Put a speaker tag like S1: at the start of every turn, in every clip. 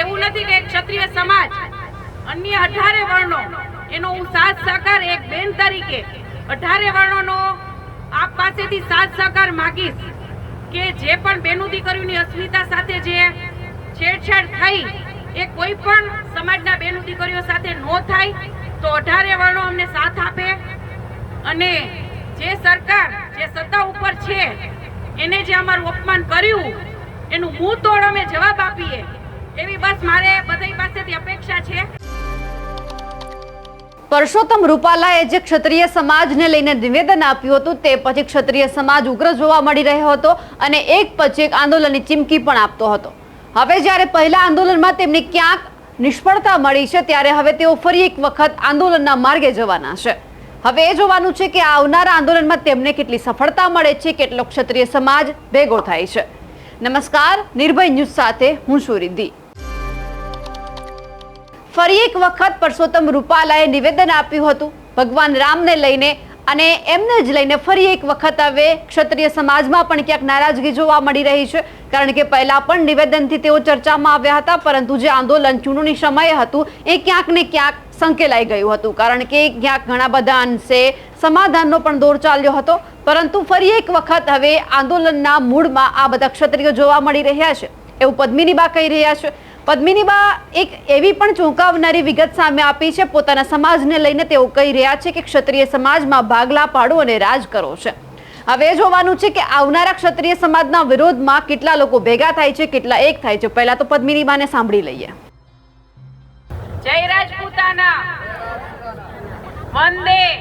S1: એવું નથી કે ક્ષત્રિય સમાજ, અન્ય અઢારે વર્ણો, એનો હું સાથ સહકાર એક બેન તરીકે અઢારે વર્ણોનો આપ પાસેથી સાથ સહકાર માગીશ કે જે પણ બેનું દીકરીઓની અસ્મિતા સાથે જે છેડછાડ થઈ, એ કોઈ પણ સમાજના બેનું દીકરીઓ સાથે ન થાય, તો અઢારે વર્ણો અમને સાથ આપે અને જે સરકાર, જે સત્તા ઉપર છે, એને જે અમારું અપમાન કર્યું, એનું મું તોડ અમે જવાબ આપીએ. એવી બસ મારે બધાઈ પાસેથી અપેક્ષા છે.
S2: પરસોત્તમ રૂપાલાએ જે ક્ષત્રિય સમાજને લઈને નિવેદન આપ્યું હતું, તે પછી ક્ષત્રિય સમાજ ઉગ્ર જોવા મળી રહ્યો હતો અને એક પછી એક આંદોલનની ચીમકી પણ આપતો હતો. હવે જ્યારે પહેલા આંદોલનમાં તેમને ક્યાંક નિષ્ફળતા મળી છે, ત્યારે હવે તેઓ ફરી એક વખત આંદોલનના માર્ગે જવાના છે. હવે એ જોવાનું છે કે આવનારા આંદોલનમાં તેમને કેટલી સફળતા મળે છે, કેટલો ક્ષત્રિય સમાજ ભેગો થાય છે. નમસ્કાર, નિર્ભય ન્યૂઝ સાથે હું છું ફરી એક વખત પરસોત્તમ રૂપાલાએ નિવેદન આપ્યું હતું. ભગવાન રામને લઈને અને એમને જ લઈને ફરી એક વખત હવે ક્ષત્રિય સમાજમાં પણ ક્યાંક નારાજગી જોવા મળી રહી છે. કારણ કે પહેલા પણ નિવેદનથી તેઓ ચર્ચામાં આવ્યા હતા, પરંતુ જે આંદોલન ચૂંટણી સમયે હતું, એ ક્યાંક ને ક્યાંક સંકેલાઈ ગયું હતું. કારણ કે ક્યાંક ઘણા બધા અંશે સમાધાનનો પણ દોર ચાલ્યો હતો. પરંતુ ફરી એક વખત હવે આંદોલનના મૂળમાં આ બધા ક્ષત્રિયો જોવા મળી રહ્યા છે. એવું પદ્મિનીબા કહી રહ્યા છે. પદ્મિનીબા એક એવી પણ ચોંકાવનારી વિગત સામે આપી છે. પોતાના સમાજને લઈને તેઓ કહી રહ્યા છે કે ક્ષત્રિય સમાજમાં ભાગલા પાડો અને રાજ કરો છે. હવે જોવાનું છે કે આવનારા ક્ષત્રિય સમાજના વિરોધમાં કેટલા લોકો ભેગા થાય છે, કેટલા એક થાય છે. પહેલા તો પદ્મિનીબાને સાંભળી લઈએ.
S1: જય રાજપૂતાના. વંદે.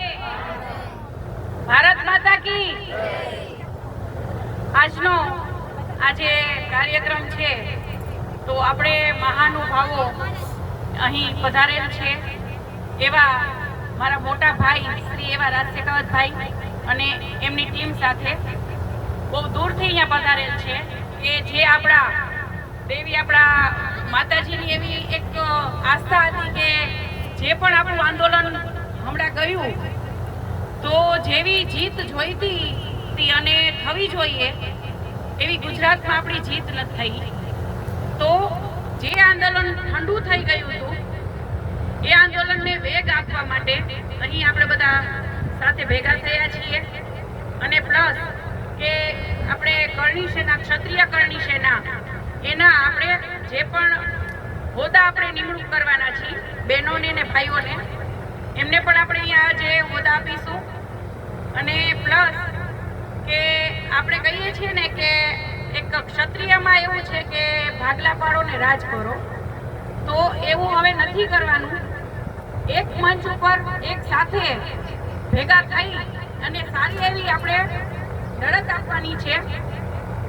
S1: ભારત માતા કી. આજનો આજે કાર્યક્રમ છે. તો આપણે મહાનુભાવો અહીં પધારેલ છે. એવા મારા મોટા ભાઈ, શ્રી એવા રાજ શેખાવતભાઈ અને એમની ટીમ સાથે બહુ દૂરથી અહીંયા પધારેલ છે કે જે આપણા દેવી આપણા માતાજીની એવી એક આસ્થા હતી કે જે પણ આપણું આંદોલન હમણાં ગયું, તો જેવી જીત જોઈતી હતી અને થવી જોઈએ એવી ગુજરાતમાં આપણી જીત નથી થઈ. તો જે આંદોલન ઠંડુ થઈ ગયું હતું, એ આંદોલનને વેગ આપવા માટે અહીં આપણે બધા સાથે ભેગા થયા છીએ. અને પ્લસ કે આપણે કરણી સેના, ક્ષત્રિય કરણી સેના, એના આપણે જે પણ હોદ્દા આપણે નિમણૂક કરવાના છીએ, બહેનોને ને ભાઈઓને, એમને પણ આપણે અહીંયા જે હોદ્દા આપીશું. અને પ્લસ કે આપણે કહીએ છીએ ને કે એક ક્ષત્રિયમાં એવું છે ભાગલા પાડો ને રાજ કરો. તો એવું હવે નથી કરવાનું. એક મંચ ઉપર એક સાથે ભેગા થઈ અને સારી એવી આપણે લડત આપવાની છે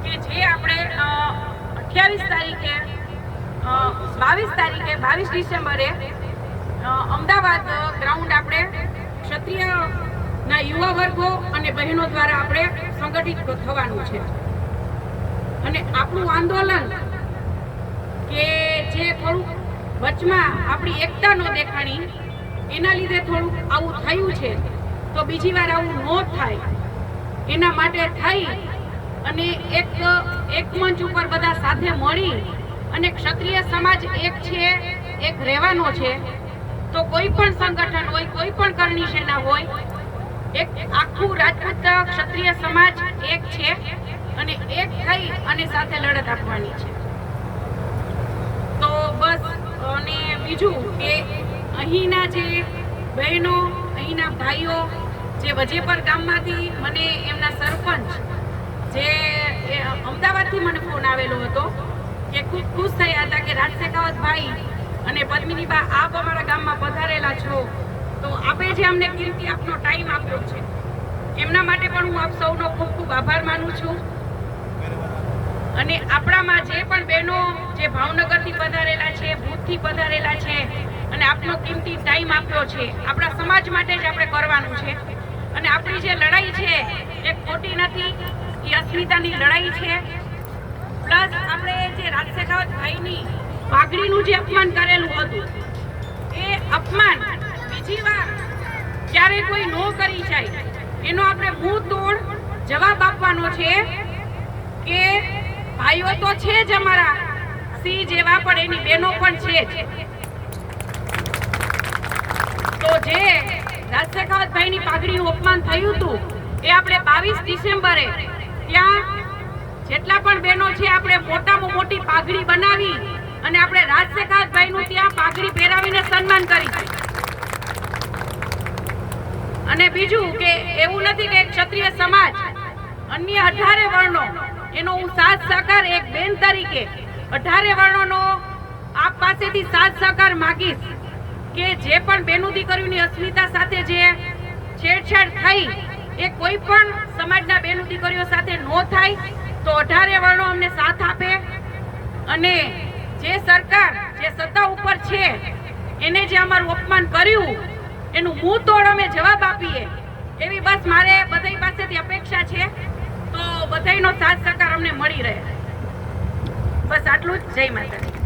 S1: કે જે આપણે અઠ્યાવીસ તારીખે બાવીસ તારીખે, બાવીસ ડિસેમ્બરે અમદાવાદ ગ્રાઉન્ડ આપણે ક્ષત્રિયના યુવા વર્ગો અને બહેનો દ્વારા આપણે સંગઠિત થવાનું છે. અને આપણું આંદોલન કે જે થોડુંક વચમાં આપણી એકતા ન દેખાણી, એના લીધે થોડુંક આવું થયું છે, તો બીજી વાર આવું ન થાય. એના માટે થઈ અને એક એક મંચ ઉપર બધા સાથે મળી અને ક્ષત્રિય સમાજ એક છે, એક રહેવાનો છે, તો કોઈ પણ સંગઠન હોય, કોઈ પણ કરણી સેના હોય, એક આખું રાજપૂત ક્ષત્રિય સમાજ એક છે અને એક થઈ અને સાથે લડત આપવાની છે. બસ અને બીજું કે અહીંના જે બહેનો, અહીંના ભાઈઓ જે વજેપર ગામમાંથી મને એમના સરપંચ જે અમદાવાદથી મને ફોન આવેલો હતો કે ખૂબ ખુશ થયા હતા કે રાજ શેખાવતભાઈ અને પદ્મિનીબા આપ અમારા ગામમાં પધારેલા છો. તો આપે જે અમને કીર્તિ આપનો ટાઈમ આપ્યો છે. એમના માટે પણ હું આપ સૌનો ખૂબ ખૂબ આભાર માનું છું. અને આપણામાં જે પણ બહેનો જે ભાવનગરથી પધારેલા છે ભૂતથી પધારેલા છે અને આપનો કિંમતી ટાઈમ આપ્યો છે, આપણા સમાજ માટે જ આપણે કરવાનું છે. અને આપણી જે લડાઈ છે, એ ખોટી નથી, એ અસ્મિતાની લડાઈ છે. પ્લસ આપણે જે રાજ શેખાવત ભાઈની પાઘડીનું જે અપમાન કરેલું હતું, એ અપમાન બીજી વાર ક્યારે કોઈ નો કરી જાય, એનો આપણે મૂળ તોડ જવાબ આપવાનો છે કે ભાઈઓ તો છે જ અમારા. સિંહ જેવા પણ એની બહેનો પણ છે જ. તો જે રાજશેખાવતભાઈની પાઘડીનું અપમાન થયું હતું, એ આપણે બાવીસ ડિસેમ્બરે ત્યાં જેટલા પણ બહેનો છે, આપણે મોટામાં મોટી પાઘડી બનાવી અને આપણે રાજશેખાવતભાઈનું ત્યાં પાઘડી પહેરાવીને સન્માન કરી અને બીજું કે એવું નથી કે ક્ષત્રિય સમાજ અન્ય અઢારે વર્ણો એનો હું સાથ સહકાર એક બેન તરીકે અઢારે વર્ણોનો આપ પાસેથી સાથ સહકાર માગીશ કે જે પણ બેનું દીકરીઓની અસ્મિતા સાથે જે છેડછાડ થઈ એ કોઈ પણ સમાજના બેનું દીકરીઓ સાથે ન થાય, તો અઢારે વર્ણો અમને સાથ આપે અને જે સરકાર, જે સત્તા ઉપર છે, એને જે અમારું અપમાન કર્યું, એનું મુંહ તોડ અમે જવાબ આપીએ, એવી બસ મારે બધા પાસેથી અપેક્ષા છે. તો બધાઈનો સાથ સહકાર અમને મળી રહે. બસ આટલું જ. જય માતાજી.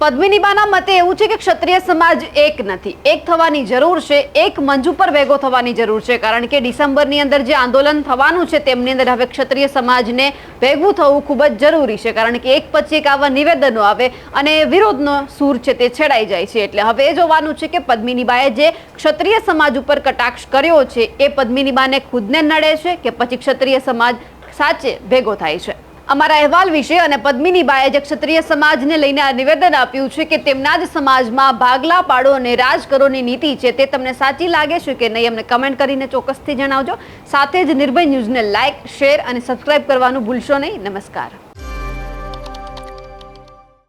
S2: પદ્મિનીબાના મતે એવું છે કે ક્ષત્રિય સમાજ એક નથી. એક થવાની જરૂર છે, એક મંચ ઉપર ભેગો થવાની જરૂર છે. કારણ કે ડિસેમ્બરની અંદર જે આંદોલન થવાનું છે, તેમની અંદર હવે ક્ષત્રિય સમાજને ભેગું થવું ખૂબ જ જરૂરી છે. કારણ કે એક પછી એક આવા નિવેદનો આવે અને વિરોધનો સૂર છે તે છેડાઈ જાય છે. એટલે હવે એ જોવાનું છે કે પદ્મિનીબાએ જે ક્ષત્રિય સમાજ ઉપર કટાક્ષ કર્યો છે, એ પદ્મિનીબાને ખુદને નડે છે કે પછી ક્ષત્રિય સમાજ સાચે ભેગો થાય છે? અમારા અહેવાલ વિશે અને પદ્મિનીબાએ જે ક્ષત્રિય સમાજને લઈને આ નિવેદન આપ્યું છે કે તેમના જ સમાજમાં ભાગલા પાડો અને રાજ કરોની નીતિ છે તે તમને સાચી લાગે છે કે નહીં, અમને કમેન્ટ કરીને ચોક્કસથી જણાવજો. સાથે જ નિર્ભય ન્યૂઝને લાઇક શેર અને સબસ્ક્રાઇબ કરવાનું ભૂલશો નહીં. નમસ્કાર.